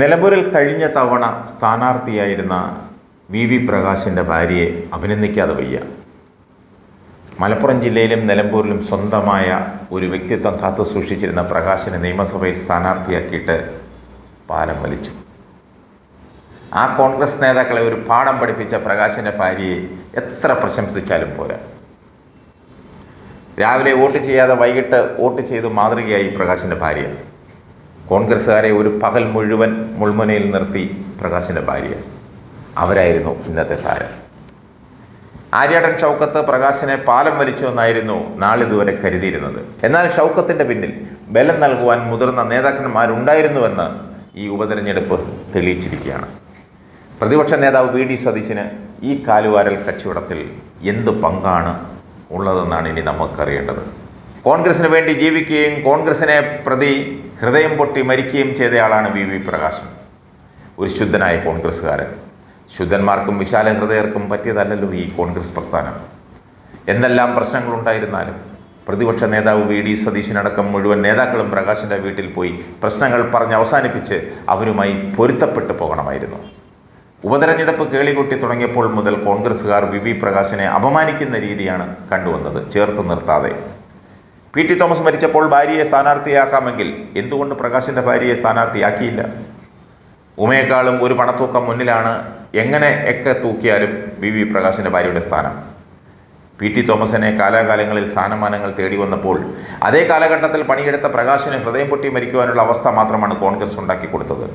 നിലമ്പൂരിൽ കഴിഞ്ഞ തവണ സ്ഥാനാർത്ഥിയായിരുന്ന വി വി പ്രകാശിന്റെ ഭാര്യയെ അഭിനന്ദിക്കാതെ വയ്യ. മലപ്പുറം ജില്ലയിലും നിലമ്പൂരിലും സ്വന്തമായ ഒരു വ്യക്തിത്വം കാത്തു സൂക്ഷിച്ചിരുന്ന പ്രകാശിനെ നിയമസഭയിൽ സ്ഥാനാർത്ഥിയാക്കിയിട്ട് പാലം വലിച്ചു. ആ കോൺഗ്രസ് നേതാക്കളെ ഒരു പാഠം പഠിപ്പിച്ച പ്രകാശിന്റെ ഭാര്യയെ എത്ര പ്രശംസിച്ചാലും പോരാ. രാവിലെ വോട്ട് ചെയ്യാതെ വൈകിട്ട് വോട്ട് ചെയ്ത് മാതൃകയായി പ്രകാശിന്റെ ഭാര്യ കോൺഗ്രസ്സുകാരെ ഒരു പകൽ മുഴുവൻ മുൾമുനയിൽ നിർത്തി പ്രകാശിന്റെ ഭാര്യ. അവരായിരുന്നു ഇന്നത്തെ താരം. ആര്യാടൻ ഷൗക്കത്ത് പ്രകാശിനെ പാലം വലിച്ചു എന്നായിരുന്നു നാളിതുവരെ കരുതിയിരുന്നത്. എന്നാൽ ഷൗക്കത്തിന്റെ പിന്നിൽ ബലം നൽകുവാൻ മുതിർന്ന നേതാക്കന്മാരുണ്ടായിരുന്നുവെന്ന് ഈ ഉപതെരഞ്ഞെടുപ്പ് തെളിയിച്ചിരിക്കുകയാണ്. പ്രതിപക്ഷ നേതാവ് വി ഡി സതീശന് ഈ കാലുവാരൽ കച്ചവടത്തിൽ എന്ത് പങ്കാണ് ഉള്ളതെന്നാണ് ഇനി നമുക്കറിയേണ്ടത്. കോൺഗ്രസിന് വേണ്ടി ജീവിക്കുകയും കോൺഗ്രസിനെ പ്രതി ഹൃദയം പൊട്ടി മരിക്കുകയും ചെയ്തയാളാണ് വി വി പ്രകാശൻ. ഒരു ശുദ്ധനായ കോൺഗ്രസ്സുകാരൻ. ശുദ്ധന്മാർക്കും വിശാല ഹൃദയർക്കും പറ്റിയതല്ലല്ലോ ഈ കോൺഗ്രസ് പ്രസ്ഥാനം. എന്തെല്ലാം പ്രശ്നങ്ങളുണ്ടായിരുന്നാലും പ്രതിപക്ഷ നേതാവ് വി ഡി സതീശനടക്കം മുഴുവൻ നേതാക്കളും പ്രകാശിന്റെ വീട്ടിൽ പോയി പ്രശ്നങ്ങൾ പറഞ്ഞ് അവസാനിപ്പിച്ച് അവരുമായി പൊരുത്തപ്പെട്ടു പോകണമായിരുന്നു. ഉപതെരഞ്ഞെടുപ്പ് കേളികൊട്ടി തുടങ്ങിയപ്പോൾ മുതൽ കോൺഗ്രസ്സുകാർ വി വി പ്രകാശിനെ അപമാനിക്കുന്ന രീതിയാണ് കണ്ടുവന്നത്. ചേർത്ത് നിർത്താതെ. പി ടി തോമസ് മരിച്ചപ്പോൾ ഭാര്യയെ സ്ഥാനാർത്ഥിയാക്കാമെങ്കിൽ എന്തുകൊണ്ട് പ്രകാശിന്റെ ഭാര്യയെ സ്ഥാനാർത്ഥിയാക്കിയില്ല? ഉമയേക്കാളും ഒരു പണത്തൂക്കം മുന്നിലാണ് എങ്ങനെ ഒക്കെ തൂക്കിയാലും വി വി പ്രകാശിന്റെ ഭാര്യയുടെ സ്ഥാനം. പി ടി തോമസിനെ കാലാകാലങ്ങളിൽ സ്ഥാനമാനങ്ങൾ തേടി വന്നപ്പോൾ അതേ കാലഘട്ടത്തിൽ പണിയെടുത്ത പ്രകാശിന് ഹൃദയം പൊട്ടി മരിക്കുവാനുള്ള അവസ്ഥ മാത്രമാണ് കോൺഗ്രസ് ഉണ്ടാക്കി കൊടുത്തത്.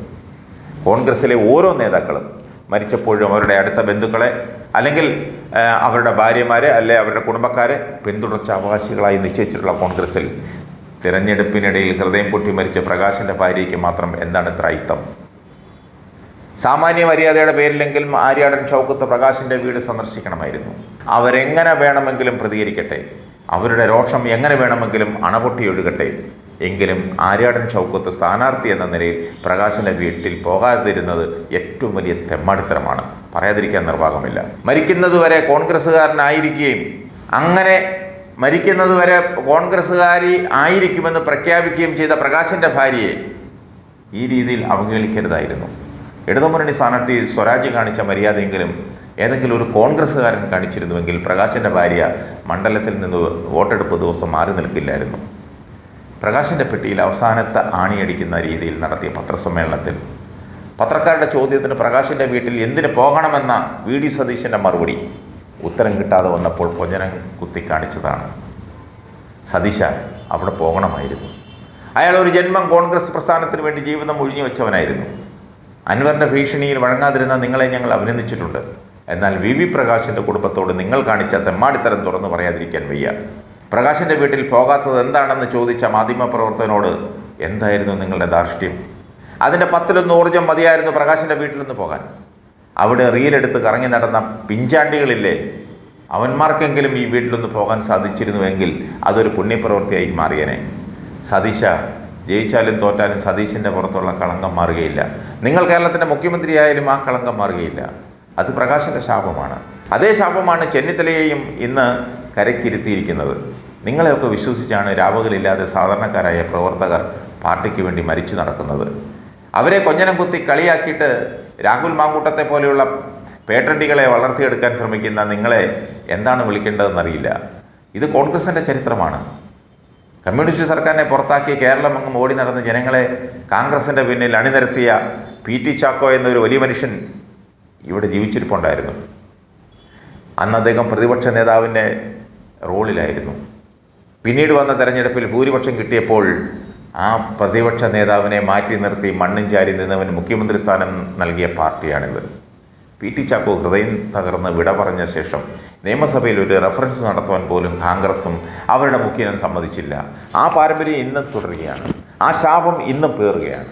കോൺഗ്രസിലെ ഓരോ നേതാക്കളും മരിച്ചപ്പോഴും അവരുടെ അടുത്ത ബന്ധുക്കളെ അല്ലെങ്കിൽ അവരുടെ ഭാര്യമാരെ അല്ലെ അവരുടെ കുടുംബക്കാരെ പിന്തുടർച്ച അവകാശികളായി നിശ്ചയിച്ചിട്ടുള്ള കോൺഗ്രസിൽ തിരഞ്ഞെടുപ്പിനിടയിൽ ഹൃദയം പൊട്ടി മരിച്ച പ്രകാശിന്റെ ഭാര്യയ്ക്ക് മാത്രം എന്താണ് ഇത്ര സാമാന്യ മര്യാദയുടെ പേരിലെങ്കിലും ആര്യാടൻ ഷൗക്കത്ത് പ്രകാശിന്റെ വീട് സന്ദർശിക്കണമായിരുന്നു. അവരെങ്ങനെ വേണമെങ്കിലും പ്രതികരിക്കട്ടെ? അവരുടെ രോഷം എങ്ങനെ വേണമെങ്കിലും അണപൊട്ടിയൊഴുകട്ടെ? എങ്കിലും ആര്യാടൻ ഷൗക്കത്ത് സ്ഥാനാർത്ഥി എന്ന നിലയിൽ പ്രകാശിന്റെ വീട്ടിൽ പോകാതിരുന്നത് ഏറ്റവും വലിയ തെമ്മാടിത്തരമാണ്. പറയാതിരിക്കാൻ നിർവാഹമില്ല. മരിക്കുന്നതുവരെ കോൺഗ്രസ്സുകാരനായിരിക്കുകയും അങ്ങനെ മരിക്കുന്നതുവരെ കോൺഗ്രസ്സുകാരി ആയിരിക്കുമെന്ന് പ്രഖ്യാപിക്കുകയും ചെയ്ത പ്രകാശിന്റെ ഭാര്യയെ ഈ രീതിയിൽ അവഹേളിക്കരുതായിരുന്നു. ഇടതുമുന്നണി സ്ഥാനാർത്ഥി സ്വരാജ് കാണിച്ച മര്യാദയെങ്കിലും ഏതെങ്കിലും ഒരു കോൺഗ്രസ്സുകാരൻ കാണിച്ചിരുന്നുവെങ്കിൽ പ്രകാശിന്റെ ഭാര്യ മണ്ഡലത്തിൽ നിന്ന് വോട്ടെടുപ്പ് ദിവസം മാറി നിൽക്കില്ലായിരുന്നു. പ്രകാശിന്റെ പെട്ടിയിൽ അവസാനത്തെ ആണിയടിക്കുന്ന രീതിയിൽ നടത്തിയ പത്രസമ്മേളനത്തിൽ പത്രക്കാരുടെ ചോദ്യത്തിന് പ്രകാശിന്റെ വീട്ടിൽ എന്തിന് പോകണമെന്ന വി ഡി സതീശന്റെ മറുപടി ഉത്തരം കിട്ടാതെ വന്നപ്പോൾ പൊഞ്ചനം കുത്തിക്കാണിച്ചതാണ്. സതീശ അവിടെ പോകണമായിരുന്നു. അയാൾ ഒരു ജന്മം കോൺഗ്രസ് പ്രസ്ഥാനത്തിന് വേണ്ടി ജീവിതം ഒഴിഞ്ഞു വെച്ചവനായിരുന്നു. അൻവറിന്റെ ഭീഷണിയിൽ വഴങ്ങാതിരുന്ന നിങ്ങളെ ഞങ്ങൾ അഭിനന്ദിച്ചിട്ടുണ്ട്. എന്നാൽ വി വി പ്രകാശിന്റെ കുടുംബത്തോട് നിങ്ങൾ കാണിച്ച തെമ്മാടിത്തരം തുറന്നു പറയാതിരിക്കാൻ വയ്യ. പ്രകാശിന്റെ വീട്ടിൽ പോകാത്തത് എന്താണെന്ന് ചോദിച്ച മാധ്യമപ്രവർത്തകനോട് എന്തായിരുന്നു നിങ്ങളുടെ ധാർഷ്ട്യം? അതിന്റെ പത്തിലൊന്ന് ഊർജം മതിയായിരുന്നു പ്രകാശിന്റെ വീട്ടിലൊന്ന് പോകാൻ. അവിടെ റീലെടുത്ത് കറങ്ങി നടന്ന പിഞ്ചാണ്ടികളില്ലേ? അവന്മാർക്കെങ്കിലും ഈ വീട്ടിലൊന്ന് പോകാൻ സാധിച്ചിരുന്നുവെങ്കിൽ അതൊരു പുണ്യപ്രവൃത്തിയായി മാറിയനെ. സതീശ ജയിച്ചാലും തോറ്റാലും സതീശിന്റെ പുറത്തുള്ള കളങ്കം മാറുകയില്ല. നിങ്ങൾ കേരളത്തിന്റെ മുഖ്യമന്ത്രിയായാലും ആ കളങ്കം മാറുകയില്ല. അത് പ്രകാശിന്റെ ശാപമാണ്. അതേ ശാപമാണ് ചെന്നിത്തലയെയും ഇന്ന് കരക്കിരുത്തിയിരിക്കുന്നത് നിങ്ങളെയൊക്കെ വിശ്വസിച്ചാണ് രാവുകളില്ലാതെ സാധാരണക്കാരായ പ്രവർത്തകർ പാർട്ടിക്ക് വേണ്ടി മരിച്ചു നടക്കുന്നത്. അവരെ കൊഞ്ഞനം കുത്തി കളിയാക്കിയിട്ട് രാഹുൽ മാങ്കൂട്ടത്തെ പോലെയുള്ള പേട്ടണ്ടികളെ വളർത്തിയെടുക്കാൻ ശ്രമിക്കുന്ന നിങ്ങളെ എന്താണ് വിളിക്കേണ്ടതെന്നറിയില്ല. ഇത് കോൺഗ്രസിന്റെ ചരിത്രമാണ്. കമ്മ്യൂണിസ്റ്റ് സർക്കാരിനെ പുറത്താക്കി കേരളം അങ്ങ് ഓടി നടന്ന് ജനങ്ങളെ കോൺഗ്രസിന്റെ പിന്നിൽ അണിനിരത്തിയ പി ടി ചാക്കോ എന്നൊരു വലിയ മനുഷ്യൻ ഇവിടെ ജീവിച്ചിരിപ്പുണ്ടായിരുന്നു. അന്ന് അദ്ദേഹം പ്രതിപക്ഷ നേതാവിന്റെ റോളിലായിരുന്നു. പിന്നീട് വന്ന തെരഞ്ഞെടുപ്പിൽ ഭൂരിപക്ഷം കിട്ടിയപ്പോൾ ആ പ്രതിപക്ഷ നേതാവിനെ മാറ്റി നിർത്തി മണ്ണും ചാരി നിന്നവൻ മുഖ്യമന്ത്രി സ്ഥാനം നൽകിയ പാർട്ടിയാണിത്. പി ടി ചാക്കോ ഹൃദയം തകർന്ന് വിട പറഞ്ഞ ശേഷം നിയമസഭയിൽ ഒരു റെഫറൻസ് നടത്തുവാൻ പോലും കോൺഗ്രസും അവരുടെ മുഖ്യനും സമ്മതിച്ചില്ല. ആ പാരമ്പര്യം ഇന്നും തുടരുകയാണ്. ആ ശാപം ഇന്നും പേറുകയാണ്.